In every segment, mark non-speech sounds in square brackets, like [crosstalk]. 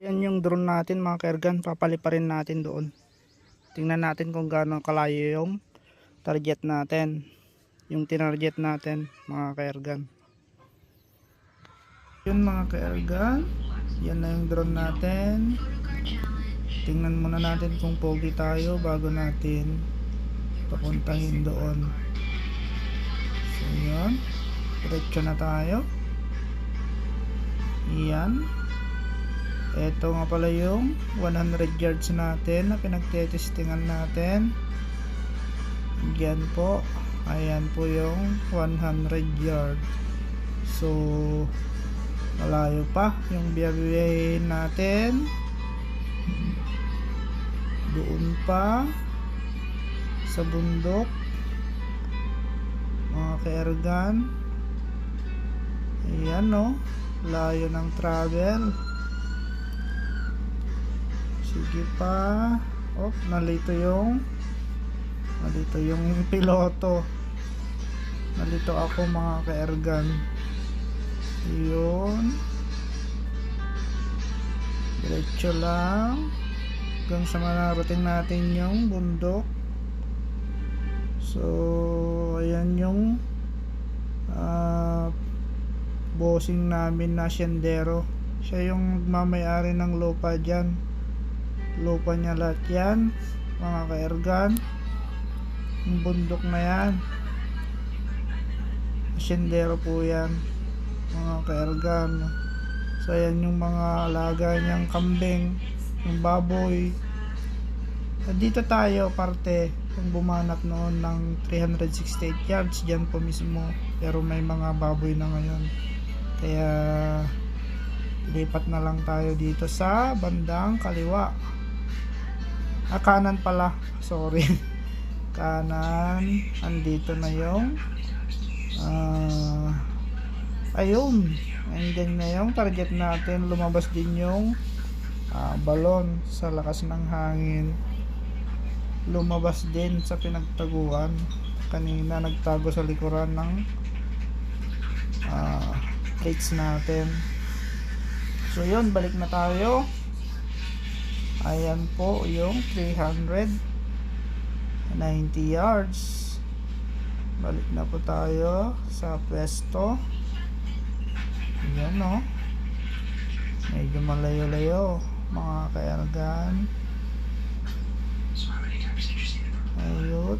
Yan yung drone natin mga kaergan. Papaliparin natin doon. Tingnan natin kung gaano kalayo yung target natin. Yung tinarget natin mga kaergan. Yun mga kaergan. Yan na yung drone natin. Tingnan muna natin kung pogi tayo bago natin papuntahin doon. So yan. Diretso na tayo. Yan. Ito nga pala yung 100 yards natin na pinagtetestingan natin. Yan po. Ayan po yung 100 yards. So, malayo pa yung biyabiyahin natin. Doon pa sa bundok. Mga kaergan. Ayan no. Layo ng travel. Sige pa. Oh, nalito yung nalito yung [laughs] piloto. Nalito ako mga kaergan. Yun. Diretso lang. Hanggang sa mararating natin yung bundok. So, ayan yung ah bossing namin na siyendero. Siya yung nagmamayari ng lupa dyan. Lupa niya lahat yan. Mga kaergan. Yung bundok na yan. Siyendero po yan. Mga kaergan. So ayan yung mga alaga niyang kambing. Yung baboy. At dito tayo parte kung bumanat noon ng 368 yards dyan po mismo pero may mga baboy na ngayon kaya lipat na lang tayo dito sa bandang kaliwa ah kanan pala. Sorry. [laughs] Kanan. Andito na yung ah ayun. Andyan na yung target natin. Lumabas din yung ah, balon sa lakas ng hangin. Lumabas din sa pinagtaguan. Kanina nagtago sa likuran ng ah, plates natin. So yun. Balik na tayo ayan po yung 390 yards. Balik na po tayo sa pwesto. Yan no? Medyo malayo-layo mga kaergan ayun.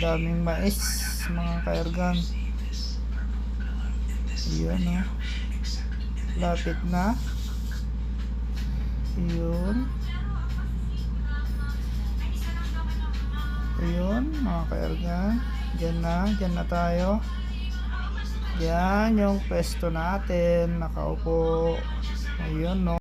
Daming mais mga kaergan yun no? Lapit na yun ayun mga kaergan dyan na dyan na tayo. Yan yung pwesto natin. Nakaupo. Ayun no